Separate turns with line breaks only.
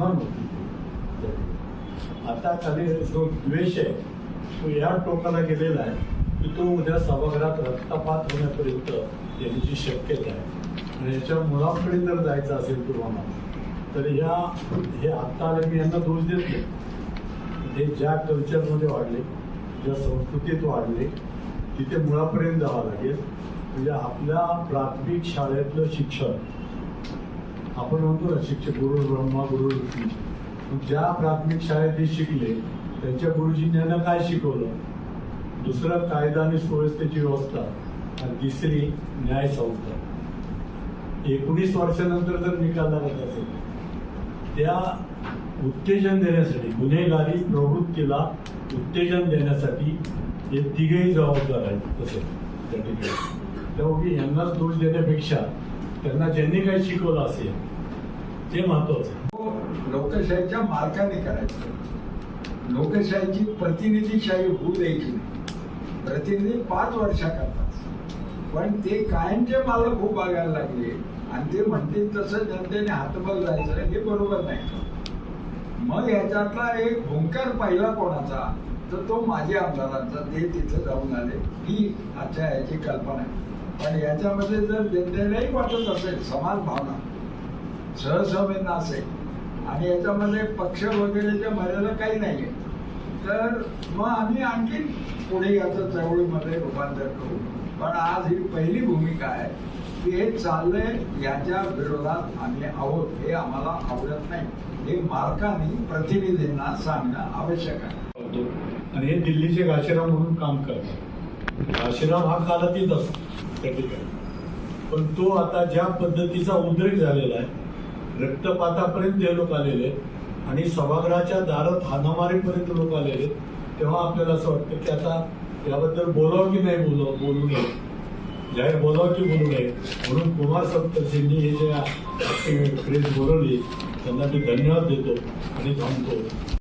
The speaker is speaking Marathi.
भावना नव्हती आता खाली जो द्वेष आहे तो या टोकाला गेलेला आहे की तो उद्या सभागृहात रक्तपात होण्यापर्यंत येण्याची शक्यता आहे. आणि याच्या मुलांकडे जर जायचं असेल तुम्हाला तर या हे आत्ता आले मी यांना दोष देत नाही. हे ज्या कल्चरमध्ये वाढले ज्या संस्कृतीत वाढले तिथे मुळापर्यंत जावं लागेल. म्हणजे आपल्या प्राथमिक शाळेतलं शिक्षण आपण म्हणतो ना शिक्षक गुरु ब्रह्मा गुरु विष्णू ज्या प्राथमिक शाळेत हे शिकले त्यांच्या गुरुजींनी यांना काय शिकवलं? दुसरं कायदा आणि सुव्यवस्थेची व्यवस्था आणि तिसरी न्याय संस्था एकोणीस वर्षानंतर जर निकाल लागत असेल. त्या उत्तेजन देण्यासाठी गुन्हेगारी प्रवृत्तीला उत्तेजन देण्यासाठी हे तिघेही जबाबदार आहेत तसं त्या ठिकाणी. त्यामुळे यांनाच दोष देण्यापेक्षा त्यांना ज्यांनी काही शिकवलं असेल ते महत्वाचं
हो, लोकशाहीच्या मार्गाने करायचं. लोकशाहीची प्रतिनिधीशाही होऊ द्यायची नाही. प्रतिनिधी पाच वर्षा करतात पण ते कायमचे मला खूप बघायला लागले आणि ते म्हणतील तसं जनतेने हातबल जायचं हे बरोबर नाही. मग ह्याच्यातला एक भूंकार पहिला कोणाचा तर तो माजी आमदारांचा ते तिथे जाऊन आले. ही आजच्या याची कल्पना आहे. पण याच्यामध्ये जर जनतेलाही वाटत असेल समान भावना सहसंवेदना असेल आणि याच्यामध्ये पक्ष वगैरेच्या मर्यादा काही नाही आहे तर मग आम्ही आणखी पुढे याचं चळवळीमध्ये रूपांतर करू. पण आज ही पहिली भूमिका आहे की हे चाललंय याच्या विरोधात आम्ही आहोत हे आम्हाला आवडत नाही. हे मार्काने प्रतिनिधींना सांगणं आवश्यक आहे.
आणि हे दिल्लीचे घाशीराम म्हणून काम करतात. घाशीराम हा कालातीत असतो. त्या ठिकाणी पण तो आता ज्या पद्धतीचा उद्रेक झालेला आहे रक्तपातापर्यंत हे लोक आलेले आहेत आणि सभागृहाच्या दारात हानामारीपर्यंत लोक आलेले आहेत. तेव्हा आपल्याला असं वाटतं की आता याबद्दल बोलावं की नाही बोलावं बोलू नये? जाहीर बोलावं की बोलू नये? म्हणून कुमार सप्तर्षींनी हे जे प्रेस बोलवली त्यांना मी धन्यवाद देतो आणि थांबतो.